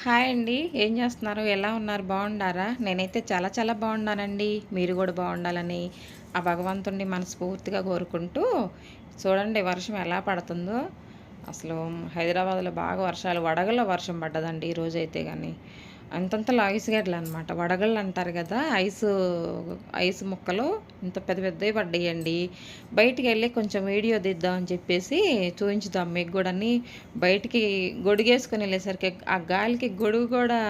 Hi అండి. ఏం చేస్తున్నారు? ఎలా ఉన్నారు? బాగున్నారా నేనైతే చాలా చాలా బాగున్నానండి. మీరు కూడా బాగుండాలని ఆ భగవంతుడిని మనస్ఫూర్తిగా కోరుకుంటూ చూడండి వర్షం ఎలా పడుతుందో. అసలు హైదరాబాద్లో బాగా వర్షాలు వడగల్లో వర్షం పడ్డదండి ఈరోజైతే కానీ అంతంతలో ఐస్ గడ్డలు అనమాట వడగళ్ళు అంటారు కదా ఐస్ ఐస్ ముక్కలు ఇంత పెద్ద పెద్దవి పడ్డాయండి. బయటికి వెళ్ళి కొంచెం వీడియో తీద్దామని చెప్పేసి చూపించుదాం మీకు కూడా బయటికి గొడుగేసుకొని వెళ్ళేసరికి ఆ గాలికి గొడుగు కూడా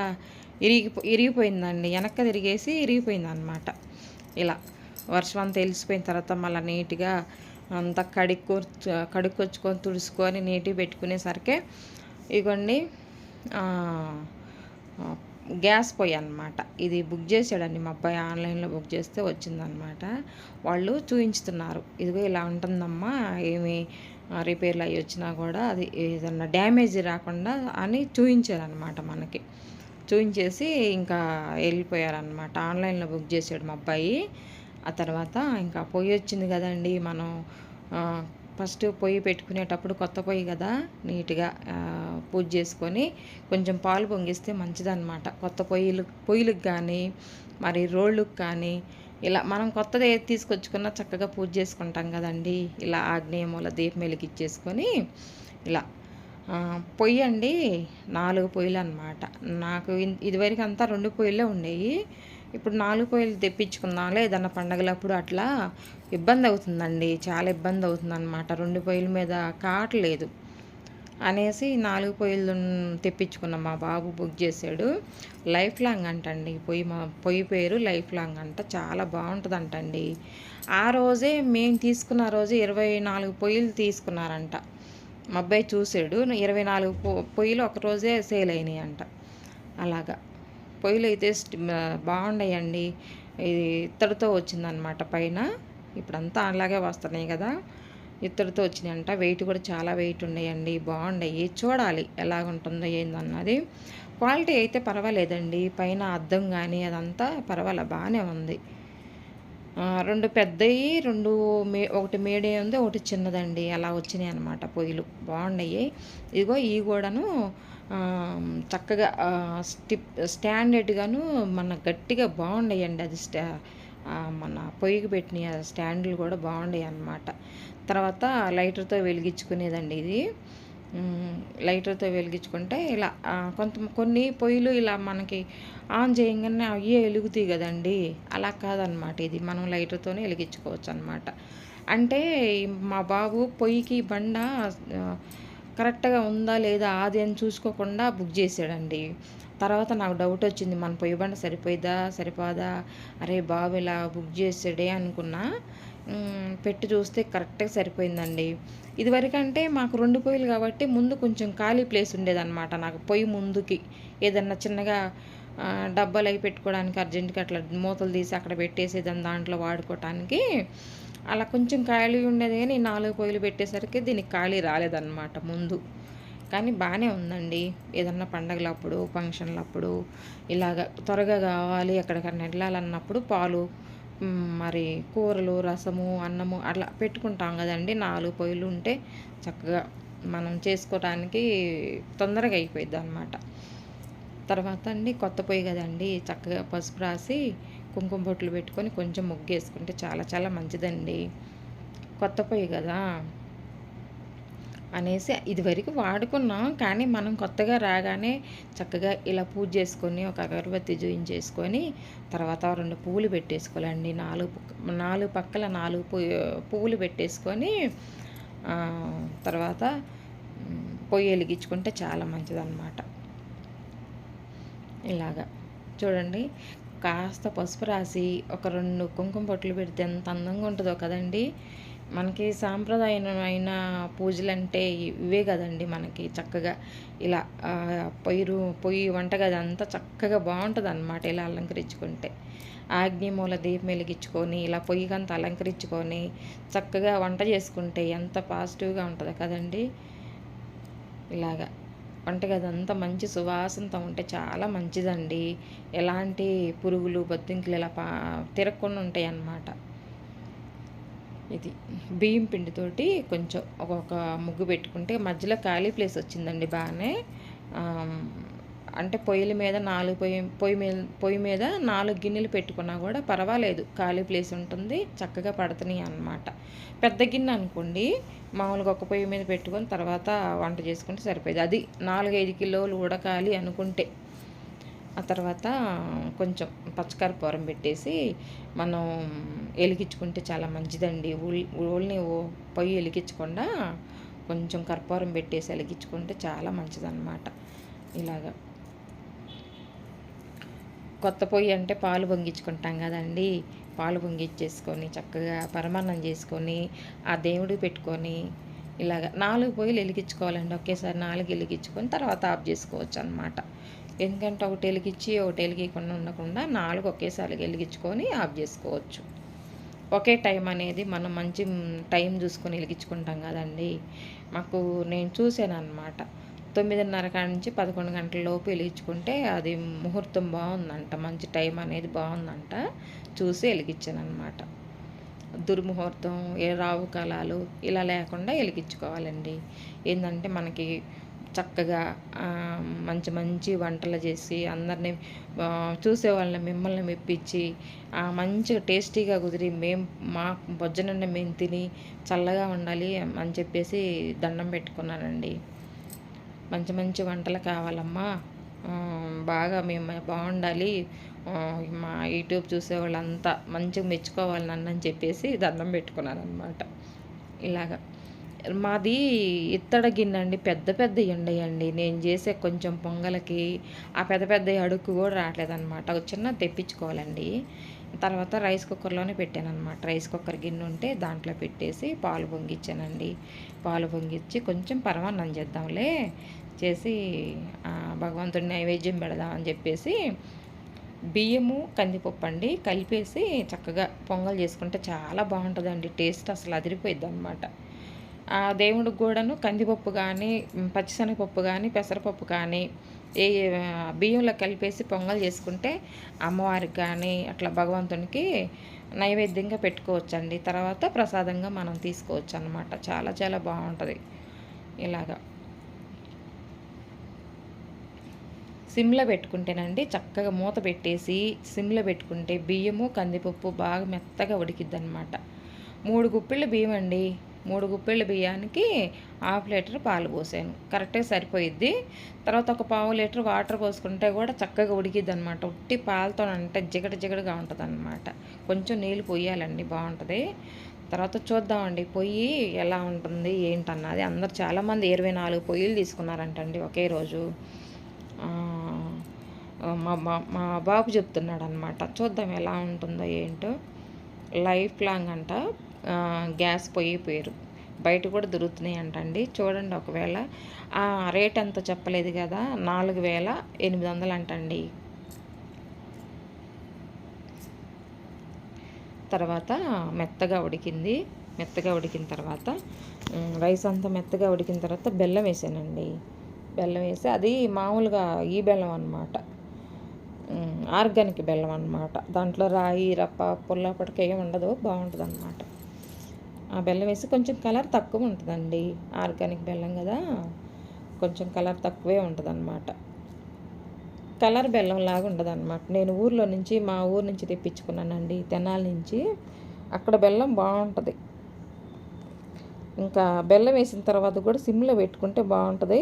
ఇరిగి ఇరిగిపోయిందండి. వెనక్క తిరిగేసి ఇరిగిపోయింది అనమాట ఇలా వర్షం అంతా తెలిసిపోయిన తర్వాత మళ్ళీ నీట్గా అంతా కడుక్కు కడుక్కొచ్చుకొని తుడుచుకొని నీట్గా పెట్టుకునేసరికి ఇగోండి గ్యాస్ పొయ్యి అనమాట ఇది బుక్ చేసాడండి మా అబ్బాయి ఆన్లైన్లో బుక్ చేస్తే వచ్చిందనమాట వాళ్ళు చూపించుతున్నారు ఇదిగో ఇలా ఉంటుందమ్మా ఏమి రిపేర్లు అయ్యి వచ్చినా కూడా అది ఏదన్నా డ్యామేజ్ రాకుండా అని చూపించారనమాట మనకి. చూపించేసి ఇంకా వెళ్ళిపోయారనమాట ఆన్లైన్లో బుక్ చేసాడు మా అబ్బాయి. ఆ తర్వాత ఇంకా పొయ్యి వచ్చింది కదండి మనం ఫస్ట్ పొయ్యి పెట్టుకునేటప్పుడు కొత్త పొయ్యి కదా నీట్గా పూజ చేసుకొని కొంచెం పాలు పొంగిస్తే మంచిదన్నమాట. కొత్త పొయ్యిలు పొయ్యిలకు కానీ మరి రోళ్ళకు కానీ ఇలా మనం కొత్తది ఏది తీసుకొచ్చుకున్నా చక్కగా పూజ చేసుకుంటాం కదండి. ఇలా ఆగ్నేయమూల దీపం వెలిగిచ్చేసుకొని ఇలా పొయ్యి అండి నాలుగు పొయ్యిలు అనమాట నాకు ఇదివరకు అంతా రెండు పొయ్యిలే ఉండేవి ఇప్పుడు నాలుగు పొయ్యిలు తెప్పించుకున్నా ఏదన్నా పండగలప్పుడు అట్లా. ఇబ్బంది అవుతుందండి చాలా ఇబ్బంది అవుతుంది అనమాట రెండు పొయ్యిల మీద కావట్లేదు అనేసి నాలుగు పొయ్యిలు తెప్పించుకున్నాం మా బాబు బుక్ చేశాడు. లైఫ్ లాంగ్ అంటండి పొయ్యి మా పొయ్యి పేరు లైఫ్ లాంగ్ అంట చాలా బాగుంటుంది అంటండి ఆ రోజే మేము తీసుకున్న రోజు ఇరవై నాలుగు పొయ్యిలు తీసుకున్నారంట. మా అబ్బాయి చూసాడు ఇరవై నాలుగు పొయ్యిలు ఒక రోజే సేల్ అయినాయి అంట అలాగా. పొయ్యిలు అయితే బాగున్నాయండి ఇది ఇత్తడితో వచ్చిందనమాట పైన. ఇప్పుడంతా అలాగే వస్తున్నాయి కదా. ఇత్తడితో వచ్చినాయంట. వెయిట్ కూడా చాలా వెయిట్ ఉన్నాయండి బాగున్నాయి చూడాలి ఎలాగుంటుందో ఏందన్నది. క్వాలిటీ అయితే పర్వాలేదండి. పైన అద్దం కానీ అదంతా పర్వాలే. బాగానే ఉంది. రెండు పెద్దవి రెండు మే ఒకటి మేడే ఉంది ఒకటి చిన్నదండి. అలా వచ్చినాయి అనమాట పొయ్యిలు. బాగున్నాయి. ఇదిగో ఈ కూడాను చక్కగా స్టిప్ స్టాండర్డ్గాను మన గట్టిగా బాగున్నాయండి. అది స్టా మన పొయ్యికి పెట్టిన స్టాండ్లు కూడా బాగున్నాయి అన్నమాట. తర్వాత లైటర్తో వెలిగించుకునేదండి ఇది. లైటర్తో వెలిగించుకుంటే ఇలా కొంత కొన్ని పొయ్యిలు ఇలా మనకి ఆన్ చేయగానే అవి వెలుగుతాయి కదండి. అలా కాదనమాట ఇది. మనం లైటర్తోనే వెలిగించుకోవచ్చు అనమాట అంటే మా బాబు పొయ్యికి బండ కరెక్ట్గా ఉందా లేదా అది అని చూసుకోకుండా బుక్ చేసాడండి తర్వాత నాకు డౌట్ వచ్చింది. మన పొయ్యి బండ సరిపోయిదా సరిపోదా? అరే బాబు ఇలా బుక్ చేసాడే అనుకున్నా. పెట్టి చూస్తే కరెక్ట్గా సరిపోయిందండి. ఇదివరకంటే మాకు రెండు పొయ్యిలు కాబట్టి ముందు కొంచెం ఖాళీ ప్లేస్ ఉండేదన్నమాట. నాకు పొయ్యి ముందుకి ఏదన్నా చిన్నగా డబ్బాలు అవి పెట్టుకోవడానికి అర్జెంటుగా అట్లా మూతలు తీసి అక్కడ పెట్టేసేదాన్ని దాంట్లో వాడుకోవటానికి అలా కొంచెం ఖాళీ ఉండేది కానీ నాలుగు పొయ్యిలు పెట్టేసరికి దీనికి ఖాళీ రాలేదన్నమాట ముందు. కానీ బాగానే ఉందండి. ఏదన్నా పండగలప్పుడు ఫంక్షన్లప్పుడు ఇలాగ త్వరగా కావాలి ఎక్కడికన్నా వెళ్ళాలన్నప్పుడు పాలు మరి కూరలు రసము అన్నము అట్లా పెట్టుకుంటాం కదండి. నాలుగు పొయ్యిలు ఉంటే చక్కగా మనం చేసుకోవడానికి తొందరగా అయిపోయింది అనమాట తర్వాత అండి కొత్త పొయ్యి కదండి. చక్కగా పసుపు రాసి కుంకుమ బొట్లు పెట్టుకొని కొంచెం ముగ్గేసుకుంటే చాలా చాలా మంచిదండి. కొత్త పొయ్యి కదా. అనేసి ఇదివరకు వాడుకున్నాం. కానీ మనం కొత్తగా రాగానే చక్కగా ఇలా పూజ చేసుకొని ఒక అగరబత్తి చేసుకొని తర్వాత రెండు పువ్వులు పెట్టేసుకోవాలండి. నాలుగు నాలుగు పక్కల నాలుగు పువ్వులు పెట్టేసుకొని తర్వాత పొయ్యి వెలిగించుకుంటే చాలా మంచిదన్నమాట. ఇలాగా. చూడండి కాస్త పసుపు రాసి ఒక రెండు కుంకుమ పొట్లు పెడితే ఎంత అందంగా ఉంటుందో కదండి. మనకి సాంప్రదాయమైన పూజలు అంటే ఇవే కదండి మనకి చక్కగా ఇలా పొయ్యి పొయ్యి వంటగది అంతా చక్కగా బాగుంటుంది అనమాట ఇలా అలంకరించుకుంటే. ఆగ్నేయమూల దీపం వెలిగించుకొని ఇలా పొయ్యికంతా అలంకరించుకొని చక్కగా వంట చేసుకుంటే ఎంత పాజిటివ్గా ఉంటుంది కదండి. ఇలాగా వంటగది అంతా మంచి సువాసనతో ఉంటే చాలా మంచిదండి. ఎలాంటి పురుగులు బొద్దింకలు ఇలా పా తిరగకుండా ఉంటాయి అన్నమాట ఇది బియ్యం పిండితోటి కొంచెం ఒక్కొక్క ముగ్గు పెట్టుకుంటే మధ్యలో ఖాళీ ప్లేస్ వచ్చిందండి బాగానే. అంటే పొయ్యిల మీద నాలుగు పొయ్యి పొయ్యి మీద పొయ్యి మీద నాలుగు గిన్నెలు పెట్టుకున్నా కూడా పర్వాలేదు. ఖాళీ ప్లేస్ ఉంటుంది చక్కగా పడుతున్నాయి అన్నమాట. పెద్ద గిన్నె అనుకోండి మామూలుగా ఒక పొయ్యి మీద పెట్టుకొని తర్వాత వంట చేసుకుంటే సరిపోయేది. అది నాలుగైదు కిలోలు ఉడకాలి అనుకుంటే. ఆ తర్వాత కొంచెం పచ్చకర్పూరం పెట్టేసి మనం వెలిగించుకుంటే చాలా మంచిదండి. ఊళ్ళని పొయ్యి వెలిగించకుండా కొంచెం కర్పూరం పెట్టేసి వెలిగించుకుంటే చాలా మంచిదన్నమాట. ఇలాగా. కొత్త పొయ్యి అంటే పాలు పొంగించుకుంటాం కదండి. పాలు పొంగిచ్చేసుకొని చక్కగా పరమాన్నం చేసుకొని ఆ దేవుడు పెట్టుకొని ఇలాగ నాలుగు పొయ్యిలు వెలిగించుకోవాలండి ఒకేసారి నాలుగు వెలిగించుకొని తర్వాత ఆఫ్ చేసుకోవచ్చు అనమాట ఎందుకంటే ఒకటి వెలిగించి ఒకటి వెలిగించకుండా ఉండకుండా నాలుగు ఒకేసారి వెలిగించుకొని ఆఫ్ చేసుకోవచ్చు. ఒకే టైం అనేది మనం మంచి టైం చూసుకొని వెలిగించుకుంటాం కదండి. మాకు నేను చూశాను అనమాట తొమ్మిదిన్నర కాడ నుంచి పదకొండు గంటల లోపు వెలిగించుకుంటే అది ముహూర్తం బాగుందంట. మంచి టైం అనేది బాగుందంట. చూసి వెలిగించాను అనమాట దుర్ముహూర్తం ఏ రావు కాలాలు ఇలా లేకుండా వెలిగించుకోవాలండి. ఏంటంటే మనకి చక్కగా మంచి మంచి వంటలు చేసి అందరినీ చూసే వాళ్ళని మిమ్మల్ని మెప్పించి మంచిగా టేస్టీగా కుదిరి మేము మా బొజ్జనన్న మేము తిని చల్లగా ఉండాలి అని చెప్పేసి దండం పెట్టుకున్నానండి. మంచి మంచి వంటలు కావాలమ్మా. బాగా మేము బాగుండాలి. మా యూట్యూబ్ చూసే వాళ్ళంతా మంచిగా మెచ్చుకోవాలి నన్ను అని చెప్పేసి దండం పెట్టుకున్నాను అనమాట ఇలాగా. మాది ఇత్తడ గిన్నె అండి పెద్ద పెద్ద ఉండయండి నేను చేసే కొంచెం పొంగలకి ఆ పెద్ద పెద్ద అడుక్కు కూడా రావట్లేదు అనమాట ఒక చిన్న తెప్పించుకోవాలండి. తర్వాత రైస్ కుక్కర్లోనే పెట్టాను అనమాట రైస్ కుక్కర్ గిన్నె ఉంటే దాంట్లో పెట్టేసి పాలు పొంగిచ్చానండి. పాలు పొంగిచ్చి కొంచెం పరమాన్నం చేద్దాంలే చేసి భగవంతుడి నైవేద్యం పెడదామని చెప్పేసి బియ్యము కందిపప్పు అండి కలిపేసి చక్కగా పొంగల్ చేసుకుంటే చాలా బాగుంటుందండి. టేస్ట్ అసలు అదిరిపోయిద్ది అనమాట ఆ దేవుడికి కూడాను కందిపప్పు కానీ పచ్చిశనగపప్పు కానీ పెసరపప్పు కానీ ఏ బియ్యంలో కలిపేసి పొంగల్ చేసుకుంటే అమ్మవారికి కానీ అట్లా భగవంతునికి నైవేద్యంగా పెట్టుకోవచ్చండి. తర్వాత ప్రసాదంగా మనం తీసుకోవచ్చు అనమాట చాలా చాలా బాగుంటుంది. ఇలాగా. సిమ్లో పెట్టుకుంటేనండి చక్కగా మూత పెట్టేసి సిమ్లో పెట్టుకుంటే బియ్యము కందిపప్పు బాగా మెత్తగా ఉడికిద్ది అనమాట మూడు గుప్పిళ్ళ బియ్యం అండి మూడు గుప్పెళ్ళ బియ్యానికి హాఫ్ లీటర్ పాలు పోసాను. కరెక్ట్గా సరిపోయిద్ది. తర్వాత ఒక పావు లీటర్ వాటర్ పోసుకుంటే కూడా చక్కగా ఉడికిద్ది అనమాట ఉట్టి పాలతో అంటే జిగట జిగటగా ఉంటుంది అనమాట కొంచెం నీళ్ళు పోయాలండి బాగుంటుంది. తర్వాత చూద్దామండి పొయ్యి ఎలా ఉంటుంది ఏంటన్నది. అందరు చాలామంది ఇరవై నాలుగు పొయ్యిలు తీసుకున్నారంటండి ఒకే రోజు. మా మా బాబు చెప్తున్నాడు అనమాట చూద్దాం ఎలా ఉంటుందో ఏంటో. లైఫ్ లాంగ్ అంట. గ్యాస్ పొయ్యి పేరు. బయట కూడా దొరుకుతున్నాయి అంటండి చూడండి ఒకవేళ. ఆ రేట్ ఎంత చెప్పలేదు కదా. నాలుగు వేల ఎనిమిది వందలు అంటండి. తర్వాత మెత్తగా ఉడికింది. మెత్తగా ఉడికిన తర్వాత రైస్ అంతా మెత్తగా ఉడికిన తర్వాత బెల్లం వేసానండి. బెల్లం వేసి అది మామూలుగా ఈ బెల్లం అనమాట ఆర్గానిక్ బెల్లం అనమాట దాంట్లో రాయి రప్ప పుల్లప్పటికి ఏమి ఉండదు. బాగుంటుంది అనమాట ఆ బెల్లం వేసి కొంచెం కలర్ తక్కువ ఉంటుందండి. ఆర్గానిక్ బెల్లం కదా. కొంచెం కలర్ తక్కువే ఉంటుందన్నమాట. కలర్ బెల్లం లాగా ఉండదు అనమాట నేను ఊర్లో నుంచి మా ఊరు నుంచి తెప్పించుకున్నానండి తెనాల నుంచి. అక్కడ బెల్లం బాగుంటుంది. ఇంకా బెల్లం వేసిన తర్వాత కూడా సిమ్లో పెట్టుకుంటే బాగుంటుంది.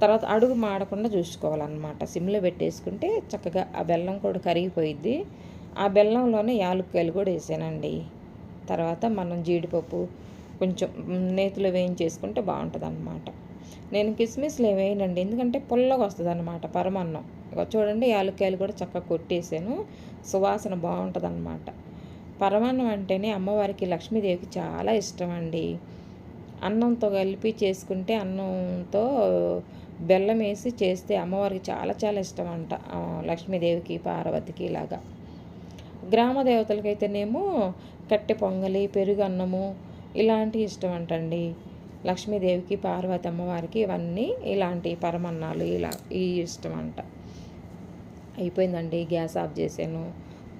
తర్వాత అడుగు మాడకుండా చూసుకోవాలన్నమాట. సిమ్లో పెట్టేసుకుంటే చక్కగా ఆ బెల్లం కూడా కరిగిపోయిద్ది. ఆ బెల్లంలోనే యాలుక్కాయలు కూడా వేసానండి. తర్వాత మనం జీడిపప్పు కొంచెం నేతిలో వేయించేసుకుంటే బాగుంటుంది అనమాట నేను కిస్మిస్లు వేయనండి. ఎందుకంటే పుల్లగా వస్తుంది అనమాట పరమాన్నం చూడండి యాలక్కాయలు కూడా చక్కగా కొట్టేసాను. సువాసన బాగుంటుంది అనమాట పరమాన్నం అంటేనే అమ్మవారికి లక్ష్మీదేవికి చాలా ఇష్టం అండి అన్నంతో కలిపి చేసుకుంటే అన్నంతో బెల్లం వేసి చేస్తే అమ్మవారికి చాలా చాలా ఇష్టం అంట లక్ష్మీదేవికి పార్వతికి ఇలాగా. గ్రామ దేవతలకైతేనేమో కట్టె పొంగలి పెరుగు అన్నము ఇలాంటివి ఇష్టం అంటండి లక్ష్మీదేవికి పార్వతి అమ్మవారికి ఇవన్నీ ఇలాంటి పరమన్నాలు ఇలా ఈ ఇష్టం అంట అయిపోయిందండి గ్యాస్ ఆఫ్ చేశాను.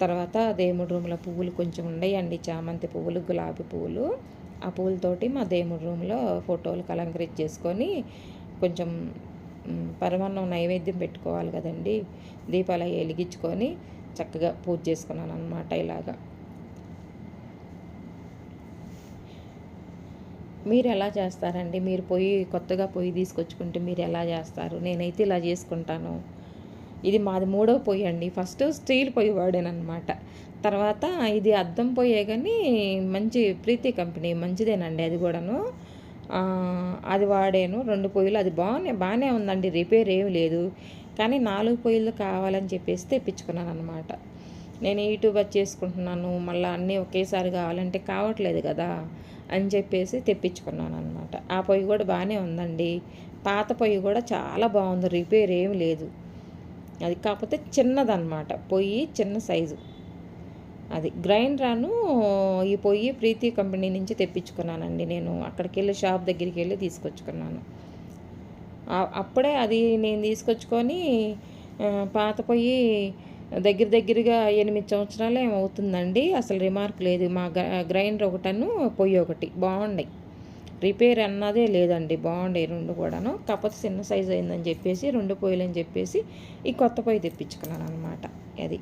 తర్వాత దేముడు రూమ్లో పువ్వులు కొంచెం ఉండేయండి. చామంతి పువ్వులు గులాబీ పువ్వులు. ఆ పూలతోటి మా దేముడు రూమ్లో ఫోటోలు చేసుకొని కొంచెం పరమాన్నం నైవేద్యం పెట్టుకోవాలి కదండి. దీపాలు వెలిగించుకొని చక్కగా పూజ చేసుకున్నాను అనమాట ఇలాగా. మీరు ఎలా చేస్తారండి? మీరు పొయ్యి కొత్తగా పొయ్యి తీసుకొచ్చుకుంటే మీరు ఎలా చేస్తారు? నేనైతే ఇలా చేసుకుంటాను. ఇది మాది మూడో పొయ్యి అండి. ఫస్ట్ స్టీల్ పొయ్యి వాడానమాట తర్వాత ఇది అద్దం పొయ్యే కానీ మంచి ప్రీతి కంపెనీ మంచిదేనండి అది కూడాను. అది వాడాను. రెండు పొయ్యిలు. అది బాగానే బాగానే ఉందండి. రిపేర్ ఏమి లేదు. కానీ నాలుగు పొయ్యిలు కావాలని చెప్పేసి తెప్పించుకున్నాను అనమాట నేను యూట్యూబ్ వచ్చేసుకుంటున్నాను చేసుకుంటున్నాను. మళ్ళీ అన్నీ ఒకేసారి కావాలంటే కావట్లేదు కదా. అని చెప్పేసి తెప్పించుకున్నాను అనమాట ఆ పొయ్యి కూడా బాగానే ఉందండి. పాత పొయ్యి కూడా చాలా బాగుంది. రిపేర్ ఏమి లేదు. అది కాకపోతే చిన్నదన్నమాట. పొయ్యి చిన్న సైజు. అది గ్రైండరాను ఈ పొయ్యి ప్రీతి కంపెనీ నుంచి తెప్పించుకున్నానండి. నేను అక్కడికి వెళ్ళి షాప్ దగ్గరికి వెళ్ళి తీసుకొచ్చుకున్నాను. అప్పుడే అది నేను తీసుకొచ్చుకొని పాత పొయ్యి దగ్గర దగ్గరగా ఎనిమిది సంవత్సరాలు ఏమవుతుందండి? అసలు రిమార్క్ లేదు. మా గ్రైండర్ ఒకటను పొయ్యి ఒకటి. బాగున్నాయి రిపేర్ అన్నదే లేదండి. బాగుండే రెండు కూడాను. కాకపోతే చిన్న సైజు అయిందని చెప్పేసి రెండు పొయ్యిలు అని చెప్పేసి ఈ కొత్త పొయ్యి తెప్పించుకున్నాను అనమాట అది.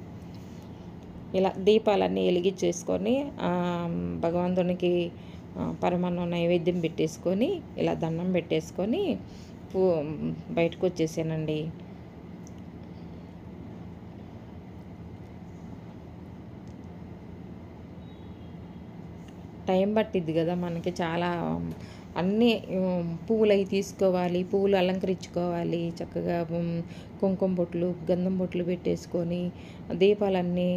ఇలా దీపాలన్నీ వెలిగించేసుకొని భగవంతునికి ఆ, పరమాన్నం నైవేద్యం పెట్టేసుకొని ఇలా దండం పెట్టేసుకొని పూ బయటకు వచ్చేసానండి. టైం పట్టిద్ది కదా మనకి చాలా అన్నీ పువ్వులు అవి తీసుకోవాలి పువ్వులు అలంకరించుకోవాలి చక్కగా కుంకుమ బొట్లు గంధం బొట్లు పెట్టేసుకొని దీపాలన్నీ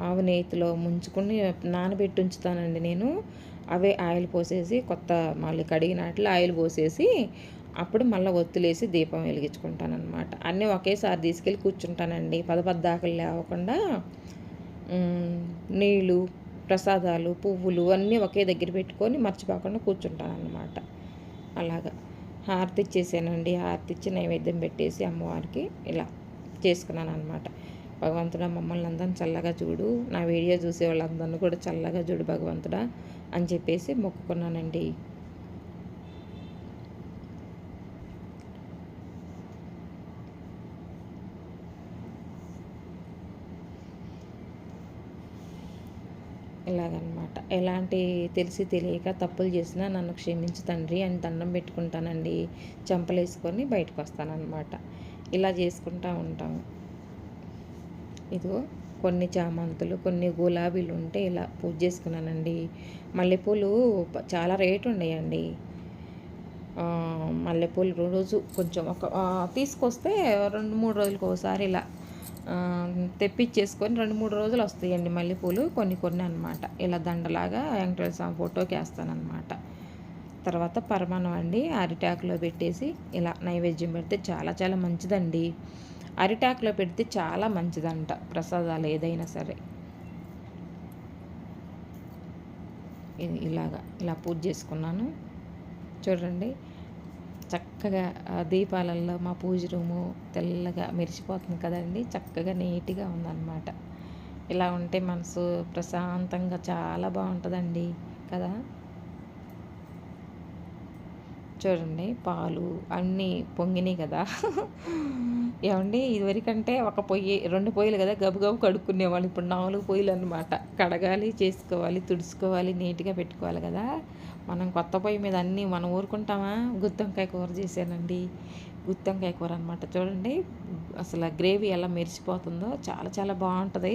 ఆవనేతిలో ఆవు నేతిలో ముంచుకొని నానబెట్టి ఉంచుతానండి నేను. అవే ఆయిల్ పోసేసి కొత్త మళ్ళీ కడిగినట్లు ఆయిల్ పోసేసి అప్పుడు మళ్ళీ ఒత్తులేసి దీపం వెలిగించుకుంటానమాట అన్నీ ఒకేసారి తీసుకెళ్ళి కూర్చుంటానండి. పద పద్దాకలు లేవకుండా నీళ్ళు ప్రసాదాలు పువ్వులు అన్నీ ఒకే దగ్గర పెట్టుకొని మర్చిపోకుండా కూర్చుంటాను అనమాట అలాగా. హారతి ఇచ్చేసానండి. హారతి ఇచ్చి నైవేద్యం పెట్టేసి అమ్మవారికి ఇలా చేసుకున్నాను అనమాట భగవంతుడా మమ్మల్ని అందరిని చల్లగా చూడు. నా వీడియో చూసే వాళ్ళందరినీ కూడా చల్లగా చూడు భగవంతుడా అని చెప్పేసి మొక్కుకున్నానండి. ఇలాగనమాట ఎలాంటి తెలిసి తెలియక తప్పులు చేసినా నన్ను క్షమించు తండ్రి అని దండం పెట్టుకుంటానండి. చెంపలేసుకొని బయటకు వస్తానన్నమాట ఇలా చేసుకుంటా ఉంటాము ఇదిగో కొన్ని చామంతులు కొన్ని గులాబీలు ఉంటే ఇలా పూజ చేసుకున్నానండి. మల్లెపూలు చాలా రేటు ఉన్నాయండి. మల్లెపూలు రోజు కొంచెం ఒక తీసుకొస్తే రెండు మూడు రోజులకు ఒకసారి ఇలా తెప్పించేసుకొని రెండు మూడు రోజులు వస్తాయండి మల్లెపూలు కొన్ని కొన్ని అనమాట ఇలా దండలాగా వెంకటేశ్వర స్వామి ఫోటోకి వేస్తానమాట తర్వాత పరమాణం అండి అరిటాకులో పెట్టేసి ఇలా నైవేద్యం పెడితే చాలా చాలా మంచిదండి. అరిటాకులో పెడితే చాలా మంచిదంట ప్రసాదాలు ఏదైనా సరే. ఇలాగా ఇలా పూజ చేసుకున్నాను. చూడండి చక్కగా ఆ దీపాలలో మా పూజ రూము తెల్లగా మెరిసిపోతుంది కదండి. చక్కగా నీట్గా ఉందన్నమాట. ఇలా ఉంటే మనసు ప్రశాంతంగా చాలా బాగుంటుందండి కదా? చూడండి పాలు అన్నీ పొంగినాయి కదా? ఏమండి? ఇదివరకంటే ఒక పొయ్యి రెండు పొయ్యిలు కదా గబగబు కడుక్కునేవాళ్ళు. ఇప్పుడు నాలుగు పొయ్యిలు అనమాట కడగాలి చేసుకోవాలి తుడుచుకోవాలి నీట్గా పెట్టుకోవాలి కదా. మనం కొత్త పొయ్యి మీద అన్నీ మనం ఊరుకుంటామా? గుత్తొంకాయ కూర చేశానండి. గుత్తొంకాయ కూర అనమాట చూడండి అసలు గ్రేవీ ఎలా మెరిసిపోతుందో చాలా చాలా బాగుంటుంది.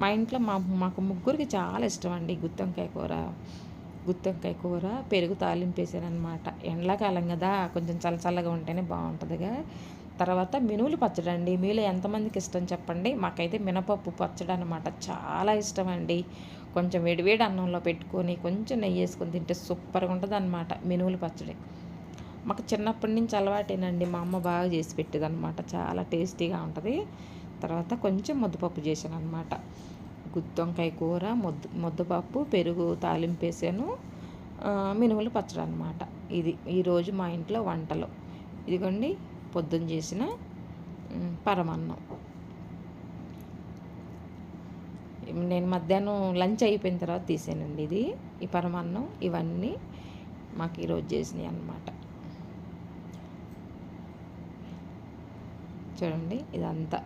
మా ఇంట్లో మా మాకు ముగ్గురికి చాలా ఇష్టం అండి గుత్తొంకాయ కూర. గుత్తొంకాయ కూర పెరుగు తాలింపేసానమాట ఎండాకాలం కదా కొంచెం చల్లచల్లగా ఉంటేనే బాగుంటుందిగా. తర్వాత మినువులు పచ్చడి అండి. మీలో ఎంతమందికి ఇష్టం చెప్పండి. మాకైతే మినపప్పు పచ్చడి అనమాట చాలా ఇష్టం అండి కొంచెం వేడివేడి అన్నంలో పెట్టుకొని కొంచెం నెయ్యి వేసుకొని తింటే సూపర్గా ఉంటుంది అనమాట మినువులు పచ్చడి. మాకు చిన్నప్పటి నుంచి అలవాటేనండి. మా అమ్మ బాగా చేసి పెట్టేది అనమాట చాలా టేస్టీగా ఉంటుంది. తర్వాత కొంచెం ముద్దపప్పు చేశాను అనమాట గుత్తొంకాయ కూర ముద్దు ముద్దపప్పు పెరుగు తాలింపు వేసాను. మినుములు పచ్చడి అనమాట ఇది ఈరోజు మా ఇంట్లో వంటలు. ఇదిగోండి పొద్దున్న చేసిన పరమాన్నం. నేను మధ్యాహ్నం లంచ్ అయిపోయిన తర్వాత తీసానండి ఇది. ఈ పరమాన్నం ఇవన్నీ మాకు ఈరోజు చేసినాయి అన్నమాట. చూడండి ఇదంతా.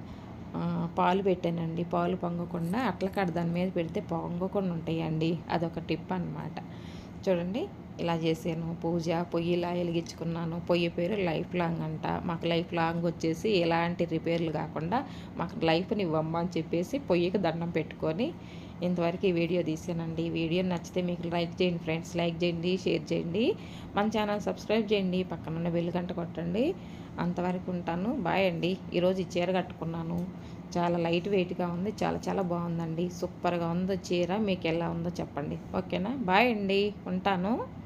పాలు పెట్టానండి. పాలు పొంగకుండా అట్లకాడ దాని మీద పెడితే పొంగకుండా ఉంటాయండి. అదొక టిప్ అన్నమాట. చూడండి ఇలా చేశాను పూజ పొయ్యి ఇలా వెలిగించుకున్నాను. పొయ్యి పేరు లైఫ్ లాంగ్ అంట. మాకు లైఫ్ లాంగ్ వచ్చేసి ఎలాంటి రిపేర్లు కాకుండా మాకు లైఫ్ని ఇవ్వమ్మా అని చెప్పేసి పొయ్యికి దండం పెట్టుకొని ఇంతవరకు ఈ వీడియో తీసానండి. వీడియో నచ్చితే మీకు లైక్ చేయండి ఫ్రెండ్స్. లైక్ చేయండి షేర్ చేయండి. మన ఛానల్ సబ్స్క్రైబ్ చేయండి. పక్కన ఉన్న బెల్ గంట కొట్టండి. అంతవరకు ఉంటాను. బాయ్ అండి. ఈరోజు ఈ చీర కట్టుకున్నాను. చాలా లైట్ వెయిట్గా ఉంది. చాలా చాలా బాగుందండి. సూపర్గా ఉందో చీర. మీకు ఎలా ఉందో చెప్పండి. ఓకేనా? బాయ్ అండి. ఉంటాను.